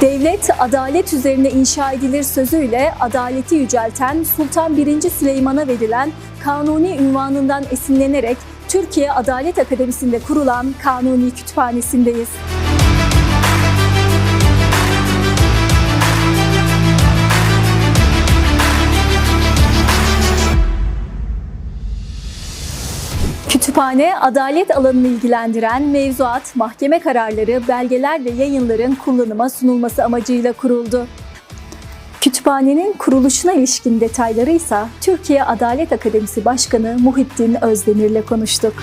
Devlet adalet üzerine inşa edilir sözüyle adaleti yücelten Sultan 1. Süleyman'a verilen Kanuni ünvanından esinlenerek Türkiye Adalet Akademisi'nde kurulan Kanuni Kütüphanesi'ndeyiz. Kütüphane, adalet alanını ilgilendiren mevzuat, mahkeme kararları, belgeler ve yayınların kullanıma sunulması amacıyla kuruldu. Kütüphanenin kuruluşuna ilişkin detayları ise Türkiye Adalet Akademisi Başkanı Muhittin Özdemir'le konuştuk.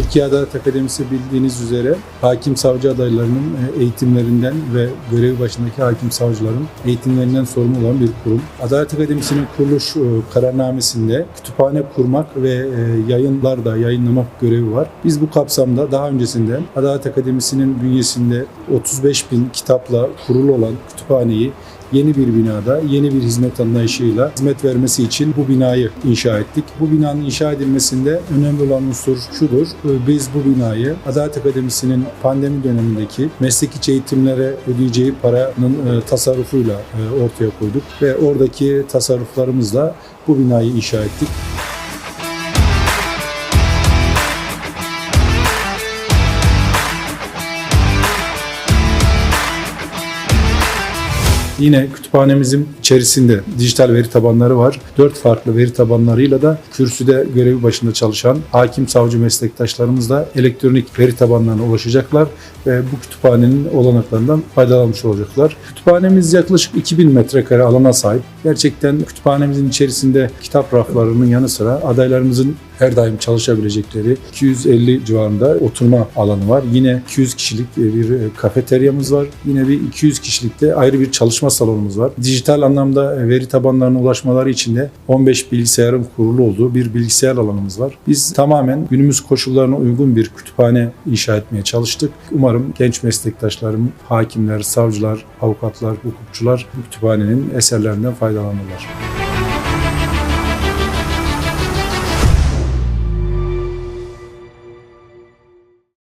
Türkiye Adalet Akademisi bildiğiniz üzere hakim savcı adaylarının e, eğitimlerinden ve görev başındaki hakim savcıların eğitimlerinden sorumlu olan bir kurum. Adalet Akademisi'nin kuruluş e, kararnamesinde kütüphane kurmak ve e, yayınlarda yayınlamak görevi var. Biz bu kapsamda daha öncesinde Adalet Akademisi'nin bünyesinde 35 bin kitapla kurulu olan kütüphaneyi yeni bir binada, yeni bir hizmet anlayışıyla hizmet vermesi için bu binayı inşa ettik. Bu binanın inşa edilmesinde önemli olan unsur şudur. Biz bu binayı Adalet Akademisi'nin pandemi dönemindeki mesleki eğitimlere ödeyeceği paranın e, tasarrufuyla e, ortaya koyduk ve oradaki tasarruflarımızla bu binayı inşa ettik. Yine kütüphanemizin içerisinde dijital veri tabanları var. Dört farklı veri tabanlarıyla da kürsüde görevi başında çalışan hakim savcı meslektaşlarımız da elektronik veri tabanlarına ulaşacaklar ve bu kütüphanenin olanaklarından faydalanmış olacaklar. Kütüphanemiz yaklaşık 2000 metrekare alana sahip. Gerçekten kütüphanemizin içerisinde kitap raflarının yanı sıra adaylarımızın her daim çalışabilecekleri 250 civarında oturma alanı var. Yine 200 kişilik bir kafeteryamız var. Yine bir 200 kişilikte ayrı bir çalışma salonumuz var. Dijital anlamda veri tabanlarına ulaşmaları için de 15 bilgisayarın kurulu olduğu bir bilgisayar alanımız var. Biz tamamen günümüz koşullarına uygun bir kütüphane inşa etmeye çalıştık. Umarım genç meslektaşlarım, hakimler, savcılar, avukatlar, hukukçular bu kütüphanenin eserlerinden faydalanırlar.